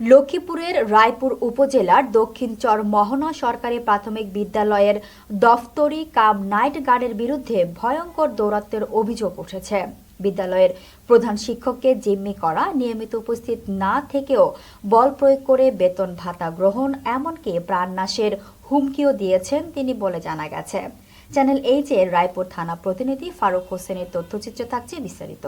লক্ষ্মীপুরের রায়পুর উপজেলার দক্ষিণ চর মহনা সরকারি প্রাথমিক বিদ্যালয়ের দফতরি কাম নাইট গার্ডের বিরুদ্ধে ভয়ঙ্কর দৌরাত্মের অভিযোগ উঠেছে। বিদ্যালয়ের প্রধান শিক্ষককে জিম্মি করা, নিয়মিত উপস্থিত না থেকেও বল প্রয়োগ করে বেতন ভাতা গ্রহণ, এমনকি প্রাণনাশের হুমকিও দিয়েছেন তিনি বলে জানা গেছে। চ্যানেল এইচ এর রায়পুর থানা প্রতিনিধি ফারুক হোসেনের তথ্যচিত্র থাকছে বিস্তারিত।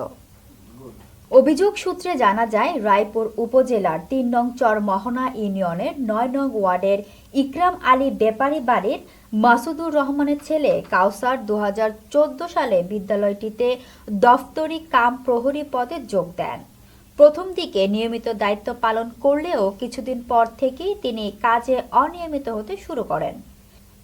অভিযোগ সূত্রে জানা যায়, রায়পুর উপজেলার তিন নং চর মহনা ইউনিয়নের নয় নং ওয়ার্ডের ইকরাম আলী বেপারি বাড়ির মাসুদুর রহমানের ছেলে কাউসার দু হাজার চোদ্দ সালে বিদ্যালয়টিতে দফতরি কাম প্রহরী পদে যোগ দেন। প্রথম দিকে নিয়মিত দায়িত্ব পালন করলেও কিছুদিন পর থেকেই তিনি কাজে অনিয়মিত হতে শুরু করেন।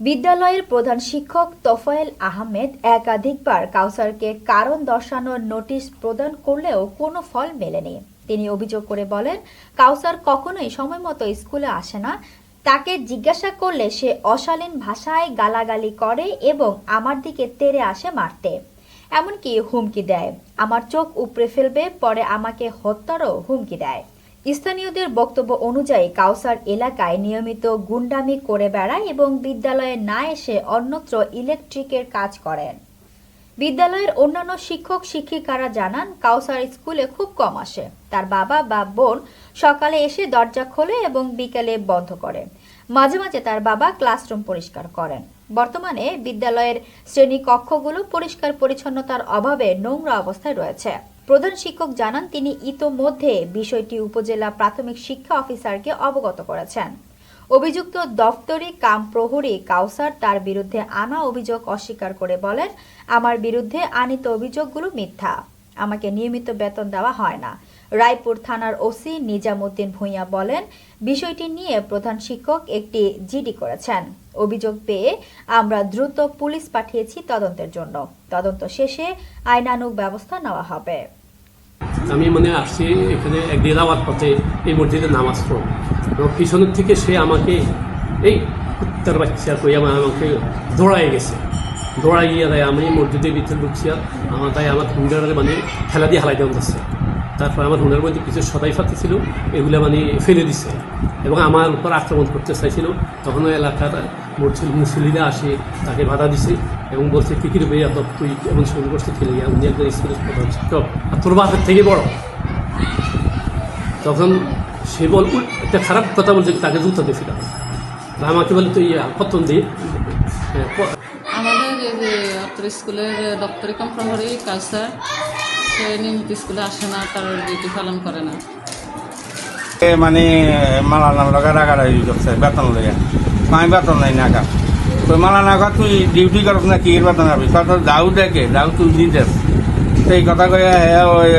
বিদ্যালয়ের প্রধান শিক্ষক তোফায়েল আহমেদ একাধিকবার কাউসারকে কারণ দর্শানোর নোটিশ প্রদান করলেও কোনো ফল মেলেনি। তিনি অভিযোগ করে বলেন, কাউসার কখনোই সময় মতো স্কুলে আসে না। তাকে জিজ্ঞাসা করলে সে অশালীন ভাষায় গালাগালি করে এবং আমার দিকে তেড়ে আসে মারতে। এমনকি হুমকি দেয়। আমার চোখ উপড়ে ফেলবে, পরে আমাকে হত্যারও হুমকি দেয়। স্থানীয়দের বক্তব্য অনুযায়ী কাউসার এলাকায় নিয়মিত গুন্ডামি করে বেড়ায় এবং বিদ্যালয়ে না এসে অন্যত্র ইলেকট্রিকের কাজ করেন। বিদ্যালয়ের অন্যান্য শিক্ষক, শিক্ষিকারা জানান, কাউসার স্কুলে খুব কম আসে। তার বাবা বা বোন সকালে এসে দরজা খোলে এবং বিকেলে বন্ধ করে। মাঝে মাঝে তার বাবা ক্লাসরুম পরিষ্কার করেন। বর্তমানে বিদ্যালয়ের শ্রেণি কক্ষগুলো পরিষ্কার পরিচ্ছন্নতার অভাবে নোংরা অবস্থায় রয়েছে। প্রধান শিক্ষক জানান, তিনি ইতোমধ্যে বিষয়টি উপজেলা প্রাথমিক শিক্ষা অফিসারকে অবগত করেছেন। অভিযুক্ত দফতরি কাম প্রহরী কাউসার তার বিরুদ্ধে আনা অভিযোগ অস্বীকার করে বলেন, আমার বিরুদ্ধে আনিত অভিযোগগুলো মিথ্যা। আমাকে নিয়মিত বেতন দেওয়া হয় না। রায়পুর থানার ওসি নিজামুদ্দিন ভূঁইয়া বলেন, বিষয়টি নিয়ে প্রধান শিক্ষক একটি জিডি করেছেন। অভিযোগ পেয়ে আমরা দ্রুত পুলিশ পাঠিয়েছি তদন্তের জন্য। তদন্ত শেষে আইনানুগ ব্যবস্থা নেওয়া হবে। আমি মানে আসছি, এখানে একদিন যাওয়ার পথে এই মসজিদে নামাজ পড়ব। পিছনের থেকে সে আমাকে এই কুত্তার বাচ্চা কই আমার আমাকে দৌড়াই গেছে। দৌড়াই গিয়ে দেয় আমি মসজিদের ভিতরে ঢুকছি, আমার তাই আমার হুন্ডারে মানে খেলা দিয়ে হালাই দেওয়া যাচ্ছে তারপর আমার হুন্ডার মধ্যে কিছু সদাই ফাতি ছিল এগুলো মানে ফেলে দিছে। এবং আমার উপর আক্রমণ করতে চাইছিল। তখন ওই এলাকার মুসলিরা আসে তাকে বাধা দিছে এবং বলছে কি কিরে ভাইয়া তো তুই এমন শুরু করতে ছেলে উনি একজন স্কুলের প্রধান শিক্ষক। আর তোর বাপের থেকে বড়। তখন সে বল একটা খারাপ কথা বলছে তাকে জুতা দিয়ে ফিরা আমাকে বলে তুই পতন দিয়ে হ্যাঁ, আমাদের স্কুলের দপ্তরি কম প্রহরী কালচার সে নিয়মিত স্কুলে আসে না তার ডিউটি পালন করে না। এ মানে মালা নাম লগা রাগারাগি করছে বেতন লইয়া। আমি বেতন নাই না তুই মালা না তুই ডিউটি করস না কি বেতন পাবি কত যাও দেখে যাও তুই দিতেস। সেই কথা কয়ে হ্যাঁ ওই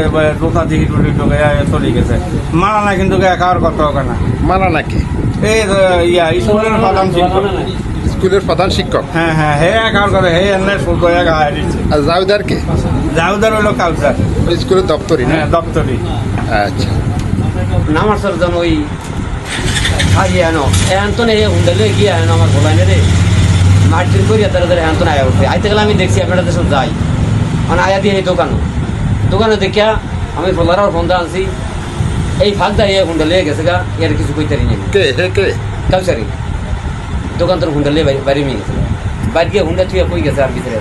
দোতা দিকে টুটি ঢুকে চলে গেছে। মালা না কিন্তু একার কত হবে না। মানা নাকি এই ইয়া স্কুলের প্রধান শিক্ষক স্কুলের প্রধান শিক্ষক। হ্যাঁ হ্যাঁ হে একার করে হে এনে আর জাউদার কে হইল কালচার ওই স্কুলের দপ্তরি না? হ্যাঁ দপ্তরি আচ্ছা। নামার সরজন ওই আগে আনো এখন তো নেই হুন্ডালে গিয়ে আনো আমার ভোলাই রে। মার্টিন করিয়া তারা তারা এখন তো আয়া উঠে। আইতে গেলে আমি দেখছি আপনারা দেশে যাই। মানে আয়া দিয়ে এই দোকানও দোকানে দেখিয়া আমি ফোলার আর ফোনটা আনছি। এই ফাঁক দাঁড়িয়ে হুন্ডা লিয়ে গেছে গা এর কিছু কইতারি নেই। কে হে কে? কাউসারি। দোকান তোর হুন্ডা লিয়ে বাড়ি নিয়ে গেছে বাইরে গিয়ে হুন্ডা থুয়ে কই গেছে আর ভিতরে